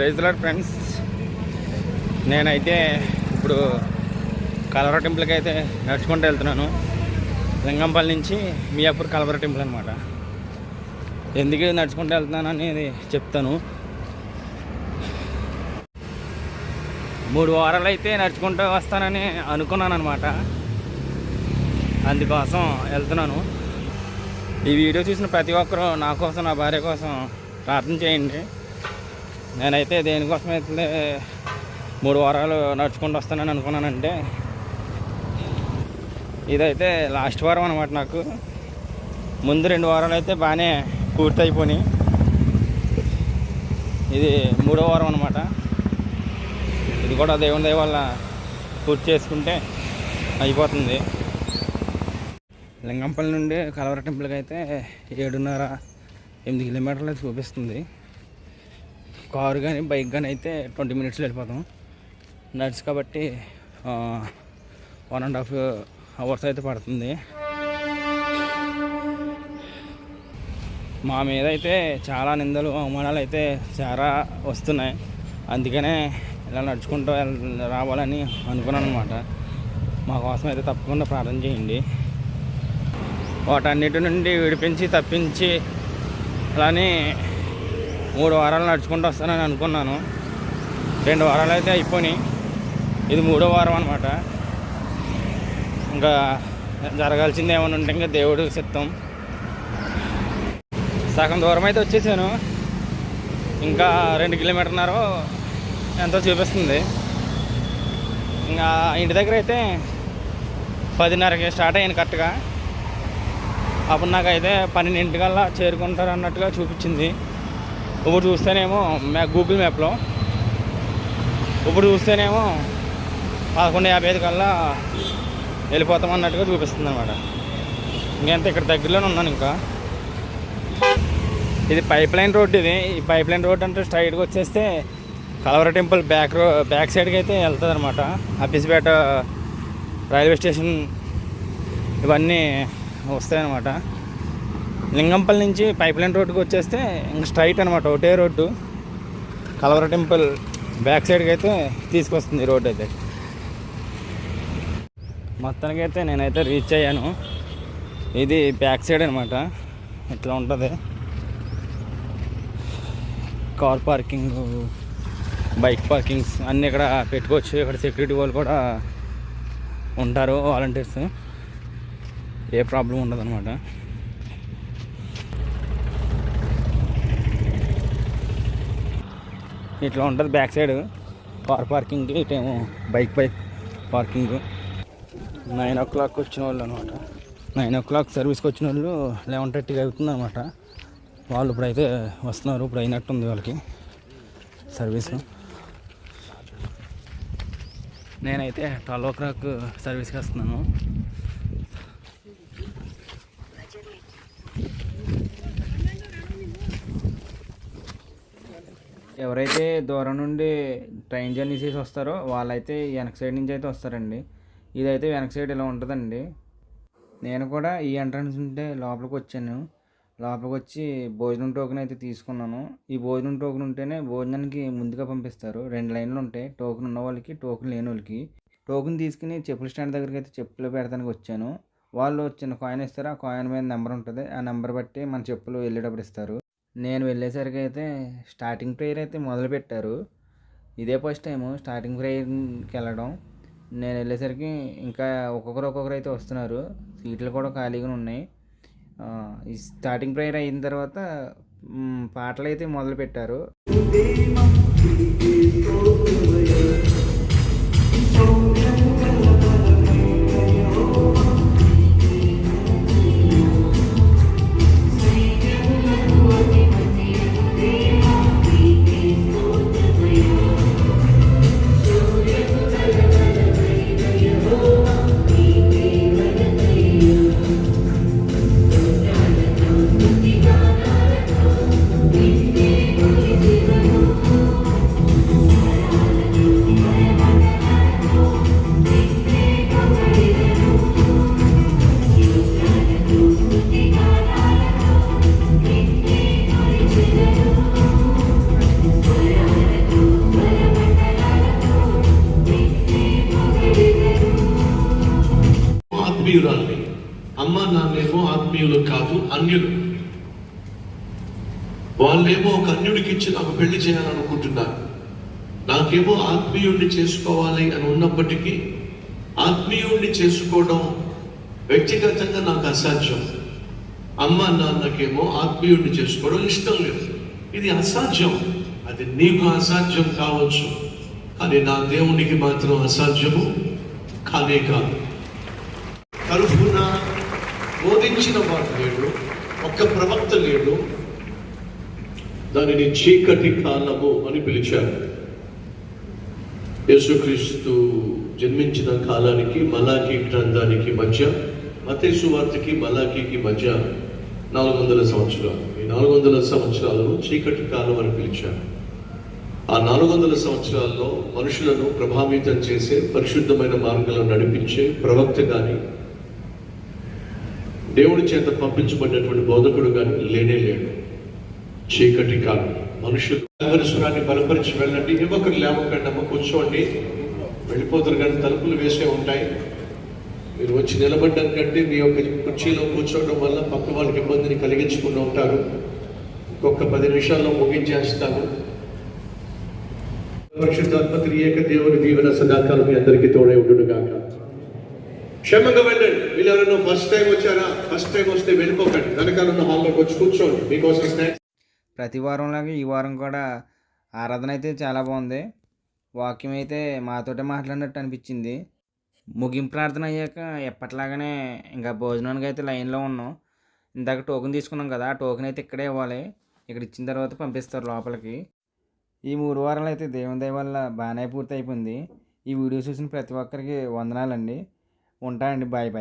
ప్రైజ్లాడ్ friends. నేనైతే ఇప్పుడు కలవర టెంపుల్కి అయితే నడుచుకుంటూ వెళ్తున్నాను. లింగంపల్లి నుంచి మియాపూర్ కలవర టెంపుల్ అనమాట ఎందుకు నడుచుకుంటూ వెళ్తున్నాను అనేది చెప్తాను. మూడు వారాలు అయితే నడుచుకుంటూ వస్తానని అనుకున్నాను అనమాట అందుకోసం వెళ్తున్నాను. ఈ వీడియో చూసిన ప్రతి ఒక్కరూ నా కోసం నా భార్య కోసం ప్రార్థన చేయండి. నేనైతే దేనికోసం అయితే మూడు వారాలు నడుచుకుంటూ వస్తానని అనుకున్నానంటే ఇదైతే లాస్ట్ వారం అనమాట నాకు. ముందు రెండు వారాలు అయితే బాగానే పూర్తి అయిపోయినాయి ఇది మూడో వారం అనమాట ఇది కూడా దేవుని దయ వల్ల పూర్తి చేసుకుంటే అయిపోతుంది. లింగంపల్లి నుండి కలవర టెంపుల్కి అయితే ఏడున్నర ఎనిమిది కిలోమీటర్లు అయితే చూపిస్తుంది. కారు కానీ బైక్ కానీ అయితే ట్వంటీ మినిట్స్లో వెళ్ళిపోతాం. నడిచి కాబట్టి వన్ అండ్ హాఫ్ అవర్స్ అయితే పడుతుంది. మా మీద అయితే చాలా నిందలు అవమానాలు అయితే చాలా వస్తున్నాయి. అందుకనే ఇలా నడుచుకుంటూ రావాలని అనుకున్నాను అనమాట మా కోసం అయితే తప్పకుండా ప్రార్థన చేయండి. వాటన్నిటి నుండి విడిపించి తప్పించి అలానే మూడు వారాలు నడుచుకుంటూ వస్తానని అనుకున్నాను. రెండు వారాలు అయితే అయిపోయినాయి. ఇది మూడో వారం అనమాట ఇంకా జరగాల్సింది ఏమైనా ఉంటే ఇంకా దేవుడు సిద్ధం. సగం దూరం అయితే వచ్చేసాను. ఇంకా రెండు కిలోమీటర్న్నర ఎంతో చూపిస్తుంది. ఇంకా ఇంటి దగ్గర అయితే పదిన్నరకి స్టార్ట్ అయ్యాను కరెక్ట్గా. అప్పుడు నాకైతే పన్నెండింటికల్లా చేరుకుంటారు అన్నట్టుగా చూపించింది. ఇప్పుడు చూస్తేనేమో మ్యా గూగుల్ మ్యాప్లో ఇప్పుడు చూస్తేనేమో పదకొండు యాభై ఐదు కల్లా వెళ్ళిపోతాం అన్నట్టుగా చూపిస్తుంది అనమాట ఇంకెంత ఇక్కడ దగ్గరలోనే ఉన్నాను ఇంకా. ఇది పైప్ లైన్ రోడ్ ఇది. ఈ పైప్ లైన్ రోడ్ అంటే స్ట్రైట్గా వచ్చేస్తే కలవర టెంపుల్ బ్యాక్ రో బ్యాక్ సైడ్కి అయితే వెళ్తుంది అనమాట అబ్బిసిపేట రైల్వే స్టేషన్ ఇవన్నీ వస్తాయన్నమాట. లింగంపల్లి నుంచి పైప్ లైన్ రోడ్డుకి వచ్చేస్తే ఇంకా స్ట్రైట్ అనమాట ఒకటే రోడ్డు. కలవర టెంపుల్ బ్యాక్ సైడ్కి అయితే తీసుకొస్తుంది రోడ్డు అయితే. మొత్తానికి అయితే నేనైతే రీచ్ అయ్యాను. ఇది బ్యాక్ సైడ్ అనమాట ఇట్లా ఉంటుంది. కార్ పార్కింగ్ బైక్ పార్కింగ్స్ అన్నీ ఇక్కడ పెట్టుకోవచ్చు. ఇక్కడ సెక్యూరిటీ వాళ్ళు కూడా ఉంటారు వాలంటీర్స్ ఏ ప్రాబ్లం ఉండదు అనమాట ఇట్లా ఉంటుంది బ్యాక్ సైడ్. కార్ పార్కింగ్కి ఇటేమో bike bike parking nine o'clock వచ్చిన వాళ్ళు అనమాట. నైన్ ఓ క్లాక్ సర్వీస్కి వచ్చిన వాళ్ళు లెవెన్ థర్టీకి అవుతుంది అనమాట. వాళ్ళు ఇప్పుడైతే వస్తున్నారు. ఇప్పుడు అయినట్టుంది వాళ్ళకి సర్వీస్ నేనైతే ట్వెల్వ్ ఓ క్లాక్ సర్వీస్కి వస్తున్నాను. ఎవరైతే దూరం నుండి ట్రైన్ జర్నీ చేసి వస్తారో వాళ్ళైతే వెనక సైడ్ నుంచి అయితే వస్తారండి. ఇదైతే వెనక సైడ్ ఇలా ఉంటుందండి. నేను కూడా ఈ ఎంట్రన్స్ ఉంటే లోపలికి వచ్చాను. లోపలికి వచ్చి భోజనం టోకెన్ అయితే తీసుకున్నాను. ఈ భోజనం టోకెన్ ఉంటేనే భోజనానికి ముందుగా పంపిస్తారు. రెండు లైన్లు ఉంటాయి. టోకెన్ ఉన్న వాళ్ళకి టోకెన్ లేని వాళ్ళకి. టోకెన్ తీసుకుని చెప్పుల స్టాండ్ దగ్గరికి అయితే చెప్పులు పెడతానికి వచ్చాను. వాళ్ళు చిన్న కాయిన్ ఇస్తారు. ఆ కాయిన్ మీద నెంబర్ ఉంటుంది. ఆ నెంబర్ బట్టి మన చెప్పులు వెళ్ళేటప్పుడు ఇస్తారు. నేను వెళ్ళేసరికి అయితే స్టార్టింగ్ ప్రేయర్ అయితే మొదలుపెట్టారు ఇదే ఫస్ట్ టైము స్టార్టింగ్ ప్రేయర్కి వెళ్ళడం. నేను వెళ్ళేసరికి ఇంకా ఒక్కొక్కరు ఒక్కొక్కరు అయితే వస్తున్నారు. సీట్లు కూడా ఖాళీగా ఉన్నాయి. ఈ స్టార్టింగ్ ప్రేయర్ అయిన తర్వాత పాటలు అయితే మొదలుపెట్టారు అమ్మ నాన్నేమో ఆత్మీయులు కాదు అన్యులు. వాళ్ళేమో ఒక అన్యుడికి ఇచ్చి నాకు పెళ్ళి చేయాలనుకుంటున్నారు. నాకేమో ఆత్మీయుణ్ణి చేసుకోవాలి అని ఉన్నప్పటికీ ఆత్మీయుణ్ణి చేసుకోవడం వ్యక్తిగతంగా నాకు అసాధ్యం. అమ్మ నాన్నకేమో ఆత్మీయుణ్ణి చేసుకోవడం ఇష్టం లేదు. ఇది అసాధ్యం. అది నీకు అసాధ్యం కావచ్చు. కానీ నా దేవునికి మాత్రం అసాధ్యము కానే కాదు. తరఫున బోధించిన వాడు లేడు ఒక్క ప్రవక్త లేడు. దానిని చీకటి కాలము అని పిలిచారు యేసుక్రీస్తు జన్మించిన కాలానికి మలాఖీ గ్రంథానికి మధ్య మతేసు వార్తకి మలాఖీకి మధ్య నాలుగు వందల సంవత్సరాలు. ఈ నాలుగు వందల సంవత్సరాలను చీకటి కాలం అని పిలిచారు ఆ నాలుగు వందల సంవత్సరాల్లో మనుషులను ప్రభావితం చేసే పరిశుద్ధమైన మార్గంలో నడిపించే ప్రవక్త కానీ దేవుడి చేత పంపించబడినటువంటి బోధకుడు కానీ లేనే లేడు. చీకటి కాదు. మనుషులు కల్వరిశ్వరాన్ని బలపరిచి వెళ్ళండి. యువకులు లేవకండి అమ్మ కూర్చోండి. వెళ్ళిపోతారు కానీ తలుపులు వేసే ఉంటాయి. మీరు వచ్చి నిలబడ్డం కంటే మీ యొక్క కుర్చీలో కూర్చోవడం వల్ల పక్క వాళ్ళకి ఇబ్బందిని కలిగించుకుని ఉంటారు. ఇంకొక పది నిమిషాల్లో ముగించేస్తాను. పరిశుద్ధాత్మ త్రియేక దేవుని దీవెన సదాకాలం మీ అందరికీ తోడే ఉండుగాక క్షేమంగా వెళ్ళండి. వీళ్ళు ఎవరైనా ఫస్ట్ టైం వచ్చారా? ఫస్ట్ టైం వస్తే వెళ్ళిపోకండి. వెనకాల ఉన్న హాల్లోకి వచ్చి కూర్చోండి. మీకోసం స్నాక్స్ ప్రతి వారంలాగా ఈ వారం కూడా ఆరాధన అయితే చాలా బాగుంది. వాక్యం అయితే మాతోటే మాట్లాడినట్టు అనిపించింది. ముగింపు ప్రార్థన అయ్యాక ఎప్పటిలాగానే ఇంకా భోజనానికి అయితే లైన్లో ఉన్నాం. ఇందాక టోకెన్ తీసుకున్నాం కదా ఆ టోకెన్ అయితే ఇక్కడే ఇవ్వాలి. ఇక్కడ ఇచ్చిన తర్వాత పంపిస్తారు లోపలికి. ఈ మూడు వారాలు అయితే దేవుని దయ వల్ల బాగానే పూర్తి అయిపోయింది ఈ వీడియో చూసిన ప్రతి ఒక్కరికి వందనాలండి. ఉంటానండి బాయ్ బాయ్.